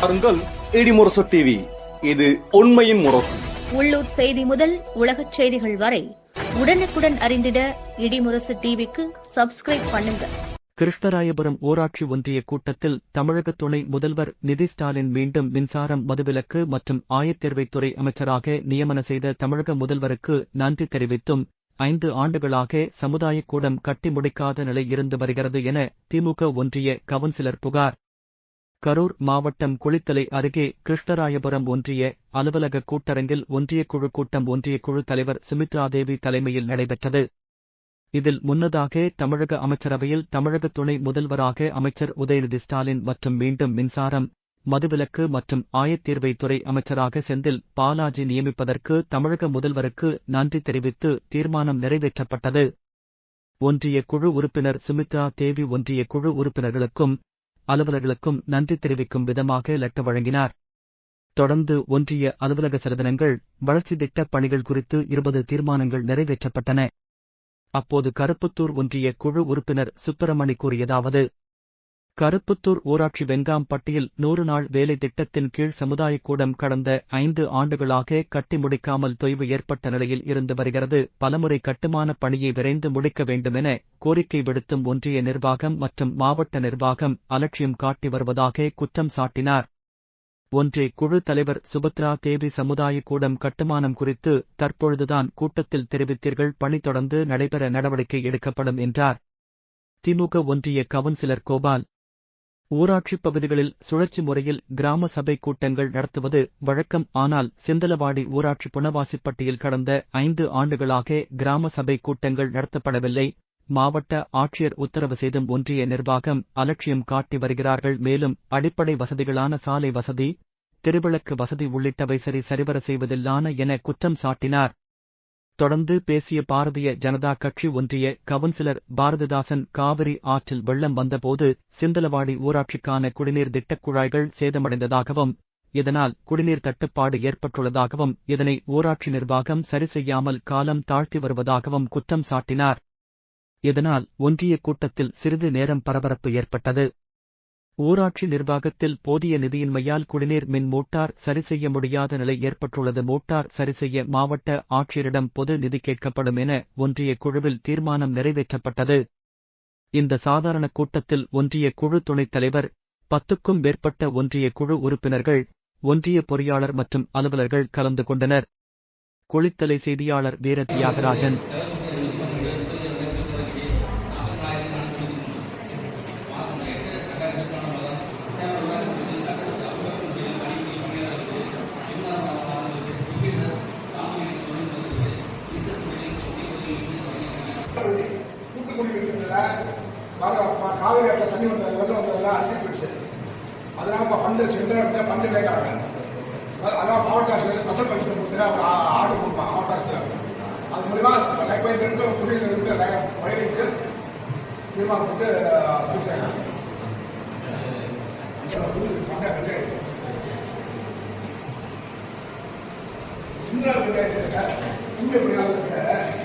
பாருங்கள் இடிமுரசு டிவி இது உண்மையின் முரசு. உள்ளூர் செய்தி முதல் உலகச் செய்திகள் வரை உடனுக்குடன் அறிந்திட இடிமுரசு டிவிக்கு சப்ஸ்கிரைப் பண்ணுங்க. கிருஷ்ணராயபுரம் ஊராட்சி ஒன்றிய கூட்டத்தில் தமிழக துணை முதல்வர் நிதி ஸ்டாலின் மீண்டும் மின்சாரம் மதுவிலக்கு மற்றும் ஆயத்தேர்வைத்துறை அமைச்சராக நியமன செய்த தமிழக முதல்வருக்கு நன்றி தெரிவித்தும் ஐந்து ஆண்டுகளாக சமுதாய கூடம் கட்டி முடிக்காத நிலை இருந்து வருகிறது என திமுக ஒன்றிய கவுன்சிலர் புகார். கரூர் மாவட்டம் குளித்தலை அருகே கிருஷ்ணராயபுரம் ஒன்றிய அலுவலக கூட்டரங்கில் ஒன்றிய குழு கூட்டம் ஒன்றிய குழு தலைவர் சுமித்ராதேவி தலைமையில் நடைபெற்றது. இதில் முன்னதாக தமிழக அமைச்சரவையில் தமிழக துணை முதல்வராக அமைச்சர் உதயநிதி ஸ்டாலின் மற்றும் மீண்டும் மின்சாரம் மதுவிலக்கு மற்றும் ஆயத்தீர்வைத்துறை அமைச்சராக செந்தில் பாலாஜி நியமிப்பதற்கு தமிழக முதல்வருக்கு நன்றி தெரிவித்து தீர்மானம் நிறைவேற்றப்பட்டது. ஒன்றிய குழு உறுப்பினர் சுமித்ரா தேவி ஒன்றிய குழு உறுப்பினர்களுக்கும் அலுவலர்களுக்கும் நன்றி தெரிவிக்கும் விதமாக லெட்டர் வழங்கினார். தொடர்ந்து ஒன்றிய அலுவலக செலவினங்கள் வளர்ச்சி திட்டப் பணிகள் குறித்து இருபது தீர்மானங்கள் நிறைவேற்றப்பட்டன. அப்போது கருப்புத்தூர் ஒன்றிய குழு உறுப்பினர் சுப்பிரமணி கூறியதாவது கருப்புத்தூர் ஊராட்சி வெங்காம்பட்டியில் நூறு நாள் வேலை திட்டத்தின் கீழ் சமுதாயக் கூடம் கடந்த ஐந்து ஆண்டுகளாக கட்டி முடிக்காமல் தொய்வு ஏற்பட்ட நிலையில் இருந்து வருகிறது. பலமுறை கட்டுமான பணியை விரைந்து முடிக்க வேண்டுமென கோரிக்கை விடுத்தும் ஒன்றிய நிர்வாகம் மற்றும் மாவட்ட நிர்வாகம் அலட்சியம் காட்டி வருவதாக குற்றம் சாட்டினார். ஒன்றிய குழு தலைவர் சுபத்ரா தேவி சமுதாய கூடம் கட்டுமானம் குறித்து தற்பொழுதுதான் கூட்டத்தில் தெரிவித்தீர்கள். பணி தொடர்ந்து நடைபெற நடவடிக்கை எடுக்கப்படும் என்றார். திமுக ஒன்றிய கவுன்சிலர் கோபால் ஊராட்சிப் பகுதிகளில் சுழற்சி முறையில் கிராம சபை கூட்டங்கள் நடத்துவது வழக்கம். ஆனால் சிந்தலவாடி ஊராட்சி புனவாசிப்பட்டியில் கடந்த ஐந்து ஆண்டுகளாக கிராம சபை கூட்டங்கள் நடத்தப்படவில்லை. மாவட்ட ஆட்சியர் உத்தரவு செய்தும் ஒன்றிய நிர்வாகம் அலட்சியம் காட்டி வருகிறார்கள். மேலும் அடிப்படை வசதிகளான சாலை வசதி திருவிளக்கு வசதி உள்ளிட்டவை சரி சரிவர செய்வதில்லான என குற்றம் சாட்டினார். தொடர்ந்து பேசிய பாரதிய ஜனதா கட்சி ஒன்றிய கவுன்சிலர் பாரதிதாசன் காவிரி ஆற்றில் வெள்ளம் வந்தபோது சிந்தலவாடி ஊராட்சிக்கான குடிநீர் திட்டக் குழாய்கள் சேதமடைந்ததாகவும் இதனால் குடிநீர் தட்டுப்பாடு ஏற்பட்டுள்ளதாகவும் இதனை ஊராட்சி நிர்வாகம் சரி செய்யாமல் காலம் தாழ்த்தி வருவதாகவும் குற்றம் சாட்டினார். இதனால் ஒன்றிய கூட்டத்தில் சிறிது நேரம் பரபரப்பு ஏற்பட்டது. ஊராட்சி நிர்வாகத்தில் போதிய நிதியின்மையால் குடிநீர் மின் மோட்டார் சரி செய்ய முடியாத நிலை ஏற்பட்டுள்ளது. மோட்டார் சரி செய்ய மாவட்ட ஆட்சியரிடம் பொது நிதி கேட்கப்படும் என ஒன்றிய குழுவில் தீர்மானம் நிறைவேற்றப்பட்டது. இந்த சாதாரண கூட்டத்தில் ஒன்றிய குழு துணைத் தலைவர் பத்துக்கும் மேற்பட்ட ஒன்றிய குழு உறுப்பினர்கள் ஒன்றிய பொறியாளர் மற்றும் அலுவலர்கள் கலந்து கொண்டனர். குளித்தலை செய்தியாளர் வீர தியாகராஜன் தூத்துக்குடி இருக்கிறதுல காவிரி தண்ணி வந்த வெள்ளம் வந்ததெல்லாம் அரிசி போயிடுச்சு அதனால இப்போ ஃபண்டு சென்ட்ரல் ஃபண்டு அதான் மாவட்ட ஸ்பெஷல் பரிசு கொடுத்து அவர் ஆர்டர் கொடுப்பான் மாவட்ட அது மூலிமா லைஃப் பை பெண்கள் இருக்கிற வயலுக்கு தீர்மானம் போட்டு சூஸ் செய்யலாம் சார். தூய்மை பணியாளர் இருக்க